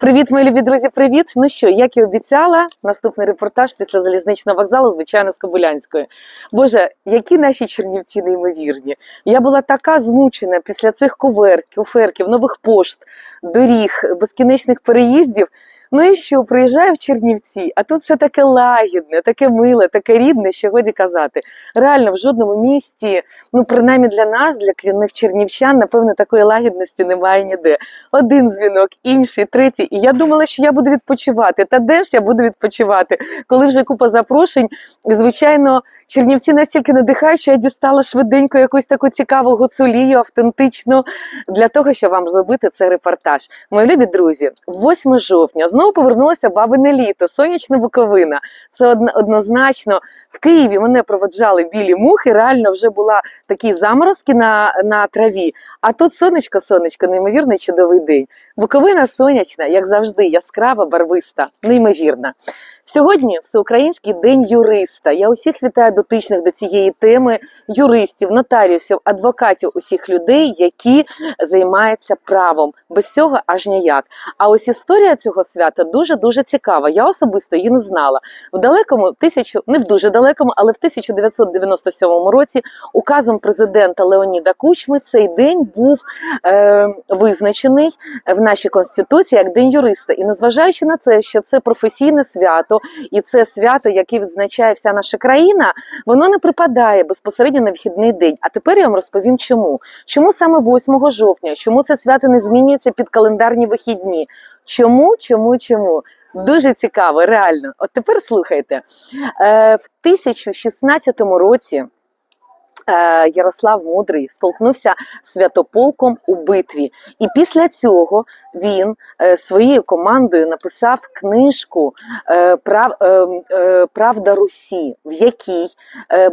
Привіт, мої любі друзі, привіт! Ну що, як і обіцяла, наступний репортаж після залізничного вокзалу, звичайно, з Кобилянської. Боже, які наші чернівці неймовірні. Я була така змучена після цих коверків, оферків, нових пошт, доріг, безкінечних переїздів. Ну і що, приїжджаю в Чернівці, а тут все таке лагідне, таке миле, таке рідне, що годі казати. Реально, в жодному місті, ну принаймні для нас, для корінних чернівчан, напевно, такої лагідності немає ніде. Один дзвінок, інший, третій. І я думала, що я буду відпочивати. Та де ж я буду відпочивати? Коли вже купа запрошень, і, звичайно, чернівці настільки надихають, що я дістала швиденько якусь таку цікаву гуцулію, автентичну, для того, щоб вам зробити цей репортаж. Мої любі друзі, 8 жовтня знову повернулося бабине літо, сонячна Буковина. Це однозначно в Києві мене проводжали білі мухи. Реально вже була такі заморозки на, на траві. А тут сонечко, сонечко, неймовірний чудовий день. Буковина сонячна, як завжди, яскрава, барвиста, неймовірна. Сьогодні всеукраїнський день юриста. Я усіх вітаю дотичних до цієї теми юристів, нотаріусів, адвокатів, усіх людей, які займаються правом. Без цього аж ніяк. А ось історія цього свята дуже дуже цікава. Я особисто її не знала. В далекому тисячу, не в дуже далекому, але в 1997 році указом президента Леоніда Кучми цей день був е, визначений в нашій конституції як день юриста. І незважаючи на це, що це професійне свято, і це свято, яке відзначає вся наша країна, воно не припадає безпосередньо на вхідний день. А тепер я вам розповім, чому. Чому саме 8 жовтня? Чому це свято не змінюється під календарні вихідні? Чому, чому, чому? Дуже цікаво, реально. От тепер слухайте. Е, в 1016 році. е, Ярослав Мудрий столкнувся з святополком у битві, і після цього він е, своєю командою написав книжку прав, Правда Русі, в якій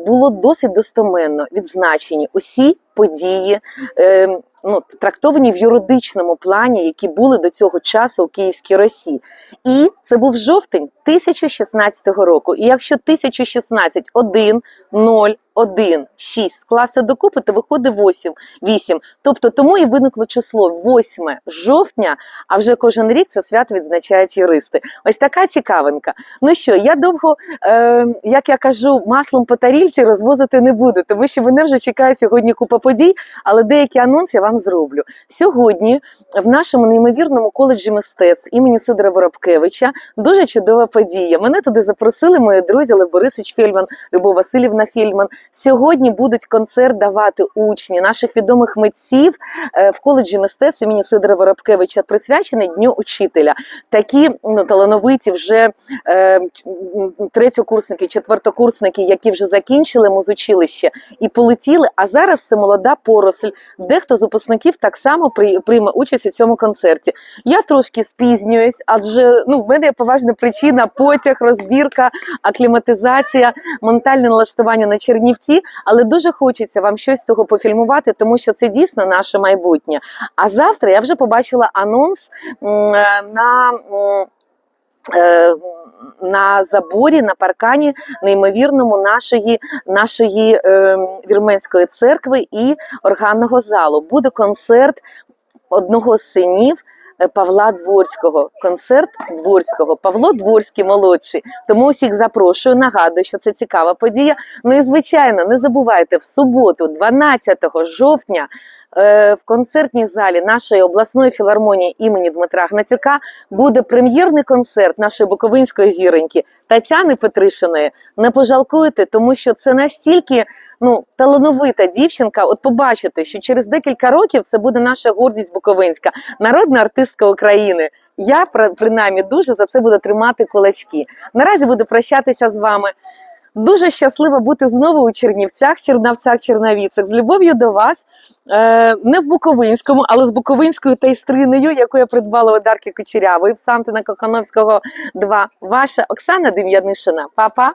було досить достоменно відзначені усі події. Е, Ну, трактовані в юридичному плані, які були до цього часу у Київській Росі. І це був жовтень 1016 року. І якщо 1016 1, 0, 1, 6 скласти докупи, то виходить 8. 8. Тобто тому і виникло число 8 жовтня, а вже кожен рік це свято відзначають юристи. Ось така цікавинка. Ну що, я довго, е, як я кажу, маслом по тарільці розвозити не буду, тому що мене вже чекає сьогодні купа подій, але деякі анонси я вам зроблю. Сьогодні в нашому неймовірному коледжі мистецтв імені Сидора Воробкевича дуже чудова подія. Мене туди запросили мої друзі Лев Борисович Фельман, Любов Васильівна Фельман. Сьогодні будуть концерт давати учні наших відомих митців е, в коледжі мистецтв імені Сидора Воробкевича, присвячений Дню учителя. Такі ну, талановиті вже е, третьокурсники, четвертокурсники, які вже закінчили музучилище і полетіли. А зараз це молода поросль. Дехто з випускників так само при, прийме участь у цьому концерті. Я трошки спізнююсь, адже ну в мене є поважна причина: потяг, розбірка, акліматизація, ментальне налаштування на Чернівці. Але дуже хочеться вам щось з того пофільмувати, тому що це дійсно наше майбутнє. А завтра я вже побачила анонс е, на. Е, На заборі, на паркані неймовірному нашої, нашої е, вірменської церкви і органного залу. Буде концерт одного з синів е, Павла Дворського. Концерт Дворського. Павло Дворський молодший. Тому усіх запрошую. Нагадую, що це цікава подія. Ну і звичайно, не забувайте в суботу, 12 жовтня, в концертній залі нашої обласної філармонії імені Дмитра Гнатюка буде прем'єрний концерт нашої буковинської зіроньки Тетяни Петришиної. Не пожалкуйте, тому що це настільки ну талановита дівчинка. От побачите, що через декілька років це буде наша гордість Буковинська, народна артистка України. Я при- принаймні дуже за це буду тримати кулачки. Наразі буду прощатися з вами. Дуже щаслива бути знову у Чернівцях, Чернавцях, Чернавіцях. З любов'ю до вас. Е, не в Буковинському, але з Буковинською тайстриною, яку я придбала у Дарки Кучерявої в Сантина Кохановського 2. Ваша Оксана Дем'янишина. Папа.